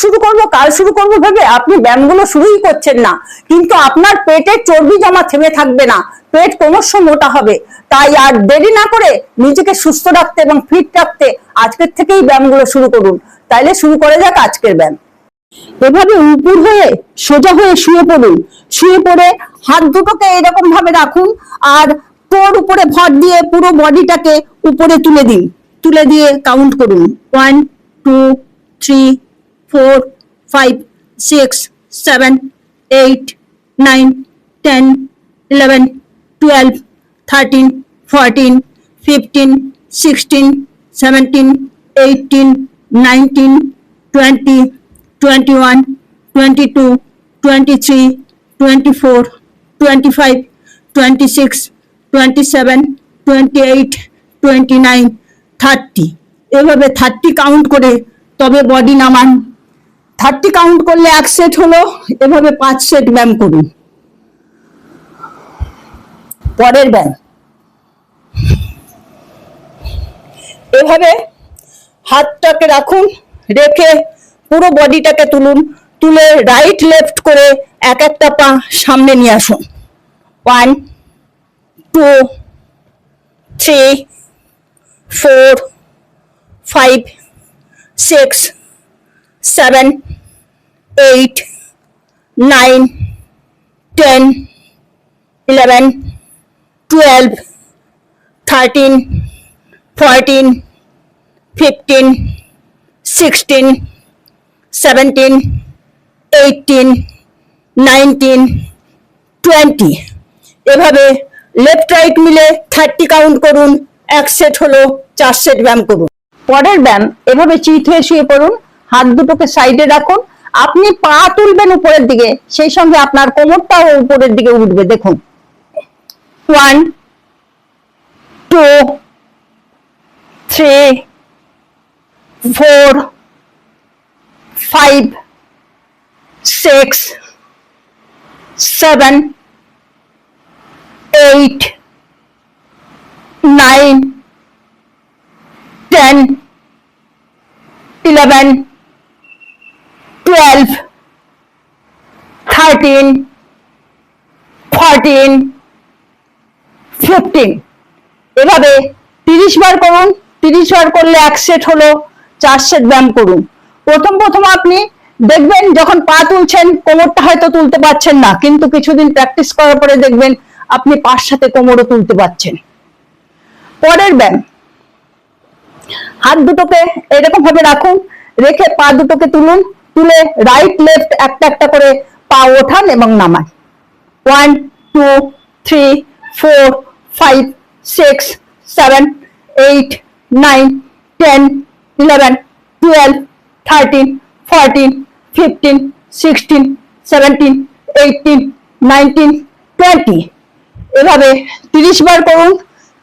শুরু করব, কাল শুরু করব ভেবে আপনি ব্যায়ামগুলো শুরুই করছেন না। কিন্তু আপনার পেটে চর্বি জমা থেমে থাকবে না। পেট ক্রমশ মোটা হবে। তাই আর দেরি না করে নিজেকে সুস্থ রাখতে এবং ফিট রাখতে আজকের থেকেই ব্যায়ামগুলো শুরু করুন। তাইলে শুরু করে যাক আজকের ব্যায়াম। এভাবে উপর হয়ে সোজা হয়ে শুয়ে পড়ুন। শুয়ে পড়ে হাত দুটোকে এরকম ভাবে রাখুন আর তোর উপরে ভর দিয়ে পুরো বডিটাকে উপরে তুলে দিন। তুলে দিয়ে কাউন্ট করুন। One two three four five six seven eight nine ten eleven twelve thirteen fourteen fifteen sixteen seventeen eighteen nineteen twenty twenty one twenty two twenty three twenty four twenty five twenty six twenty seven twenty eight twenty nine thirty এভাবে thirty count করে তবে body নামান। Thirty count করলে এক set হলো, এভাবে পাঁচ set ব্যায়াম করুন। পরের ব্যায়াম। এভাবে হাতটাকে রাখুন, রেখে পুরো বডিটাকে তুলুন, তুলে রাইট লেফট করে এক একটা পা সামনে নিয়ে আসুন। One two three four five six seven eight nine ten eleven twelve thirteen fourteen fifteen sixteen seventeen eighteen nineteen twenty এভাবে লেফট রাইট মিলে থার্টি কাউন্ট করুন, এক সেট হলো, চার সেট ব্যায়াম করুন। পরের ব্যায়াম, এভাবে চিত হয়ে শুয়ে পড়ুন। হাত দুটোকে সাইডে রাখুন। আপনি পা তুলবেন উপরের দিকে, সেই সঙ্গে আপনার কোমরটাও উপরের দিকে উঠবে, দেখুন। One two three four five six seven eight nine ten eleven twelve thirteen fourteen fifteen এভাবে তিরিশ বার করুন, তিরিশ বার করলে এক সেট হলো, চার সেট ব্যায়াম করুন। প্রথম প্রথম আপনি দেখবেন যখন পা তুলছেন, কোমরটা হয়তো তুলতে পারছেন না, কিন্তু কিছুদিন প্র্যাকটিস করার পরে দেখবেন আপনি পার সাথে কোমরও তুলতে পারছেন। পরের ব্যায়াম। হাত দুটোকে এরকম ভাবে রাখুন, রেখে পা দুটোকে তুলুন তুলে রাইট লেফট একটা একটা করে পা ওঠান এবং নামান one two three four five six seven eight nine ten eleven twelve thirteen fourteen fifteen sixteen seventeen eighteen nineteen twenty এভাবে তিরিশ বার করুন,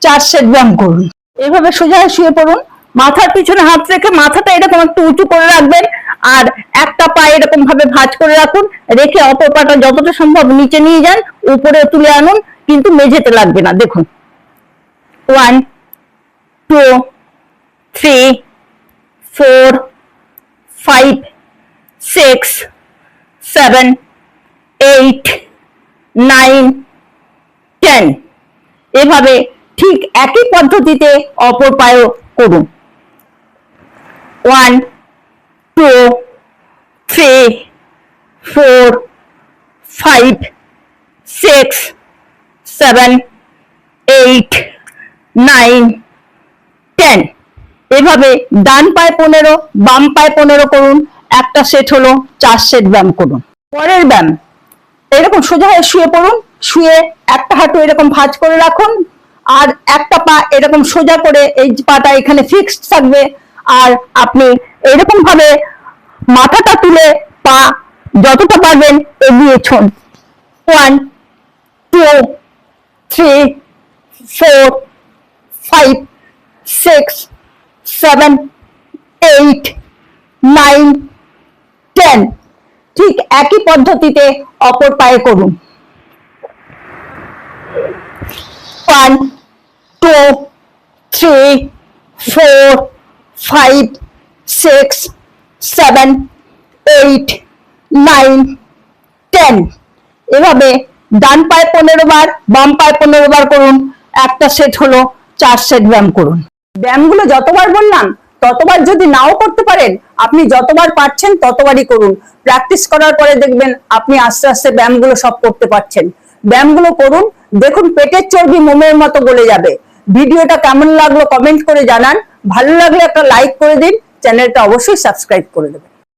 চার সেট ব্যায়াম করুন। এভাবে সোজা শুয়ে পড়ুন। মাথার পিছনে হাত রেখে মাথাটা এরকম একটু উঁচু করে রাখবেন। আর একটা পা এরকম ভাবে ভাঁজ করে রাখুন, রেখে অপর পাটা যতটা সম্ভব নিচে নিয়ে যান উপরে তুলে আনুন, কিন্তু মেঝেতে লাগবে না। দেখুন। One two three four five six seven eight nine ten এভাবে ঠিক একই পদ্ধতিতে অপর পায়ও করুন। One two three four five six seven eight nine ten এভাবে ডান পায়ে পনেরো, বাম পায়ে পনেরো করুন, একটা সেট হলো, চার সেট ব্যায়াম করুন। পরের ব্যায়াম, এরকম সোজা হয়ে শুয়ে পড়ুন, শুয়ে একটা হাঁটু এরকম ভাঁজ করে রাখুন, আর একটা পা এরকম সোজা করে এই পাটা এখানে ফিক্সড থাকবে, আর আপনি এরকম ভাবে মাথাটা তুলে পা যতটা পারবেন এগিয়ে ছোন। One two three four five six seven eight nine ten ঠিক একই পদ্ধতিতে অপর পায়ে করুন। One two three four five six seven eight nine ten এভাবে ডান পায়ে পনেরো বার, বাম পায়ে পনেরো বার করুন। একটা সেট হলো, চার সেট ব্যায়াম করুন। ব্যায়ামগুলো যতবার বললাম, ততবার যদি নাও করতে পারেন, আপনি যতবার পারছেন ততবারই করুন। প্র্যাকটিস করার পরে দেখবেন আপনি আস্তে আস্তে ব্যায়ামগুলো সব করতে পারছেন। ব্যায়ামগুলো করুন, দেখুন পেটের চর্বি মোমের মতো গলে যাবে। ভিডিওটা কেমন লাগল কমেন্ট করে জানান। ভালো লাগলে একটা লাইক করে দিন। চ্যানেলটা অবশ্যই সাবস্ক্রাইব করে দেবেন।